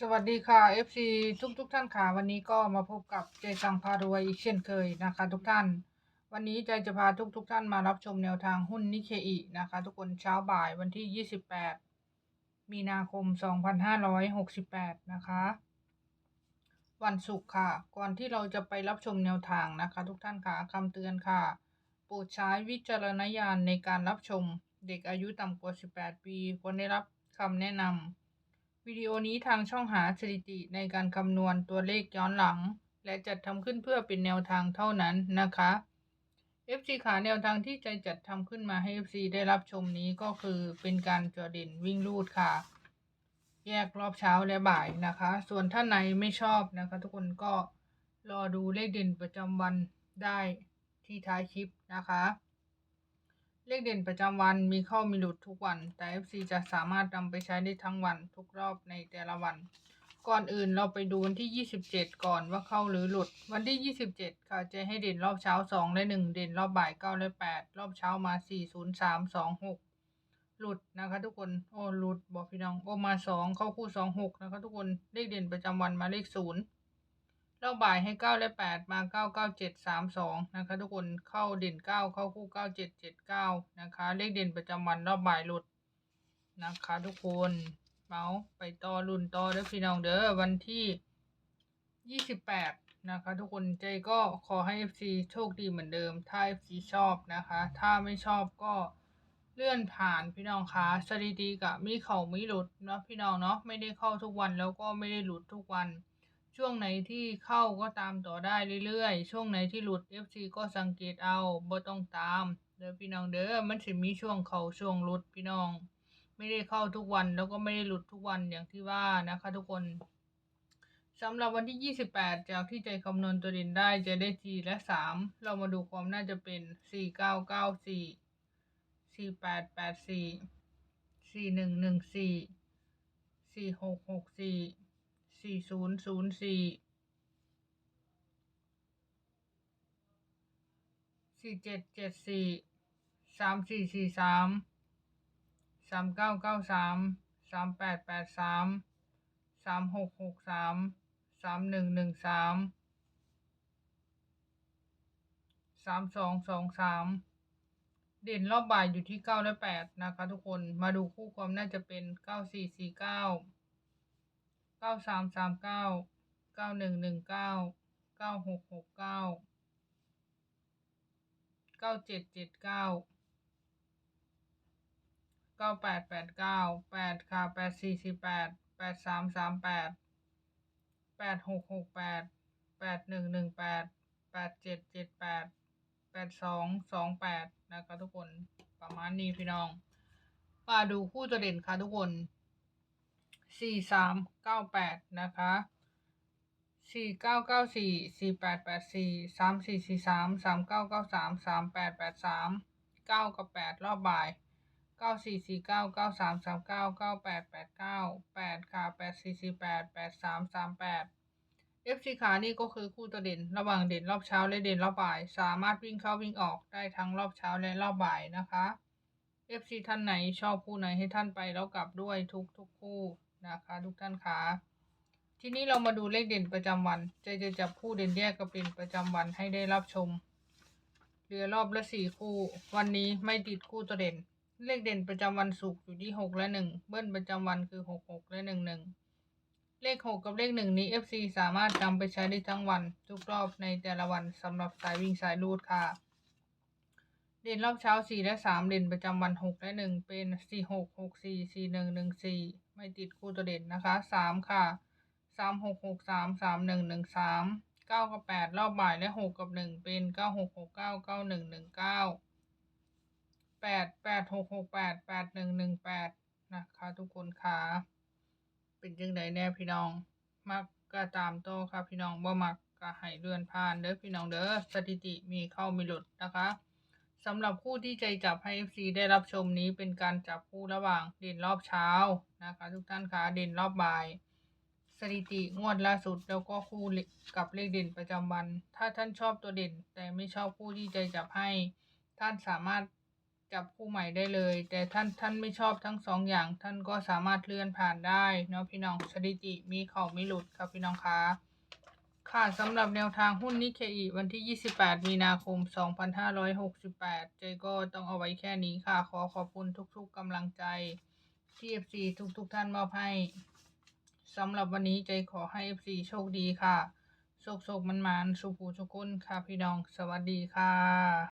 สวัสดีค่ะ FC ทุกทุกท่านค่ะ วันนี้ก็มาพบกับเจสังพารวยอีกเช่นเคยนะคะ ทุกท่าน วันนี้ใจจะพาทุกทุกท่านมารับชมแนวทางหุ้นนิเคอีนะคะ ทุกคนเช้าบ่ายวันที่ 28 มีนาคม 2568 นะคะ วันศุกร์ค่ะ ก่อนที่เราจะไปรับชมแนวทางนะคะ ทุกท่านค่ะคำเตือนค่ะ โปรดใช้วิจารณญาณในการรับชมเด็กอายุต่ำกว่า 18 ปีควรได้รับคำแนะนำ วิดีโอนี้ทางช่องหาสถิติในการคำนวณตัวเลขย้อนหลัง และจัดทำขึ้นเพื่อเป็นแนวทางเท่านั้นนะคะ FC ขาแนวทางที่ใจจัดทำขึ้นมาให้ FC ได้รับชมนี้ก็คือเป็นการจอเด่นวิ่งลูดค่ะ แยกรอบเช้าและบ่ายนะคะ ส่วนท่านไหนไม่ชอบนะคะ ทุกคนก็รอดูเลขเด่นประจำวันได้ที่ท้ายคลิปนะคะ เลขเด่นประจำวันมีเข้ามีหลุดทุกวัน แต่ FC จะสามารถนำไปใช้ได้ทั้งวันทุกรอบในแต่ละวัน ก่อนอื่นเราไปดูวันที่ 27 ก่อนว่าเข้าหรือหลุด วันที่ 27 ค่ะจะให้เด่นรอบเช้า 2 และ 1 เด่นรอบบ่าย 9 และ 8 รอบเช้ามา 4 0 3 2 6 หลุดนะคะทุกคน โอ้หลุดบอกพี่น้อง โอ้มา 2 เข้าคู่ 2 6 นะคะทุกคน เลขเด่นประจำวันมาเลข 0 อบบ่ายให้เก้าและแปดมาเก้าเก้าเจ็ดสามสองนะคะทุกคนเข้าเด่นเก้าเข้าคู่เก้าเจ็ดเจ็ดเก้านะคะเลขเด่นประจำวันรอบบ่ายหลุดนะคะทุกคนเมาส์ไปต่อรุ่นต่อเด้อพี่น้องเด้อวันที่ยี่สิบแปดนะคะทุกคนใจก็ขอให้ FC โชคดีเหมือนเดิม ถ้า FC ชอบนะคะ ถ้าไม่ชอบก็เลื่อนผ่านพี่น้องคะสถิติกะมีเขามีหลุดเนาะพี่น้องเนาะไม่ได้เข้าทุกวันแล้วก็ไม่ได้หลุดทุกวัน ช่วงไหนที่เข้าก็ตามต่อได้เรื่อยๆ ช่วงไหนที่หลุด FC ก็สังเกตเอาบ่ต้องตาม เด้อพี่น้องเด้อมันสิมีช่วงเขาช่วงหลุดพี่น้อง ไม่ได้เข้าทุกวันแล้วก็ไม่ได้หลุดทุกวันอย่างที่ว่านะคะทุกคนสำหรับวันที่ 28 จากที่ใจคำนวณตัวเด่นได้จะได้4และ 3 เรามาดูความน่าจะเป็น 4994 4884 4114 4664 สี่ศูนย์ศูนย์สี่สี่เจ็ดเจ็ดสี่สามสี่สี่สามสามเก้าเก้าสามสามแปดแปดสามสามหกหกสามสามหนึ่งหนึ่งสามสามสองสองสามเด่นรอบบ่ายอยู่ที่เก้าและแปดนะคะทุกคนมาดูคู่ความน่าจะเป็นเก้าสี่สี่เก้า ก้าสามสามเก้าเก้าหนึ่งหนึ่งเก้าเก้าหกหกเก้าเก้าเจ็ดเจ็ดเก้าเก้าแปดแปดเก้าแปดค่ะแปดสี่สี่แปดแปดสามสามแปดแปดหกหกแปดแปดหนึ่งหนึ่งแปดแปดเจ็ดเจ็ดแปดแปดสองสองแปดนะคะทุกคนประมาณนี้พี่น้องมาดูคู่ตัวเด่นค่ะทุกคน สี่สามเก้าแปดนะคะสี่เก้าเก้าสี่สี่แปดแปดสี่สามสี่สี่สามสามเก้าเก้าสามสามแปดแปดสามเก้ากับแปดรอบบ่ายเก้าสี่สี่เก้าเก้าสามสามเก้าเก้าแปดแปดเก้าแปดค่ะแปดสี่สี่แปดแปดสามสามแปดเอฟซีขานี่ก็คือคู่ตัวเด่นระหว่างเด่นรอบเช้าและเด่นรอบบ่าย สามารถวิ่งเข้าวิ่งออกได้ทั้งรอบเช้าและรอบบ่ายนะคะ FC ท่านไหนชอบคู่ไหนให้ท่านไปแล้วกลับด้วยทุกทุกคู่ นะคะทุกท่านคะทีนี้เรามาดูเลขเด่นประจำวัน จะจะจับคู่เด่นแยกกับเป็นประจำวันให้ได้รับชม เหลือรอบละสี่คู่ วันนี้ไม่ติดคู่ตัวเด่น เลขเด่นประจำวันศุกร์อยู่ที่หกและหนึ่งเบิ้ลประจำวันคือหกหกและหนึ่งหนึ่งเลขหกกับเลขหนึ่งนี้ FC สามารถนำไปใช้ได้ทั้งวัน ทุกรอบในแต่ละวันสำหรับสายวิ่งสายรูดค่ะ เด่นรอบเช้าสี่และสามเด่นประจำวันหกและหนึ่งเป็นสี่หกหกสี่สี่หนึ่งหนึ่งสี่ไม่ติดคู่ตัวเด่นนะคะสามค่ะสามหกหกสามสามหนึ่งหนึ่งสามเก้ากับแปดรอบบ่ายและหกกับหนึ่งเป็นเก้าหกหกเก้าเก้าหนึ่งหนึ่งเก้าแปดแปดหกหกแปดแปดหนึ่งหนึ่งแปดนะคะทุกคนค่ะเป็นจังไดแน่พี่น้อง มักก็ตามโตค่ะพี่น้องบ่มักก็ให้เลื่อนผ่านเด้อพี่น้องเด้อสถิติมีเข้ามีหลุดนะคะ สำหรับคู่ที่ใจจับให้ FC ได้รับชมนี้เป็นการจับคู่ระหว่างเด่นรอบเช้านะคะ ทุกท่านคะเด่นรอบบ่าย สถิติงวดล่าสุดแล้วก็คู่กับเลขเด่นประจำวัน ถ้าท่านชอบตัวเด่น แต่ไม่ชอบคู่ที่ใจจับให้ ท่านสามารถจับคู่ใหม่ได้เลย แต่ท่านท่านไม่ชอบทั้งสองอย่าง ท่านก็สามารถเลื่อนผ่านได้เนาะพี่น้องสถิติมีเข้าไม่หลุดครับพี่น้องคะ ค่ะสำหรับแนวทางหุ้นนิเคอีวันที่ 28 มีนาคม 2568 เจก็ต้องเอาไว้แค่นี้ค่ะ ขอขอบคุณทุกๆกำลังใจ ที่ FC ทุกๆท่านมอบให้สำหรับวันนี้เจขอให้ FC โชคดีค่ะโชคโชคมันมันสุขูสุกุนค่ะพี่น้อง สวัสดีค่ะ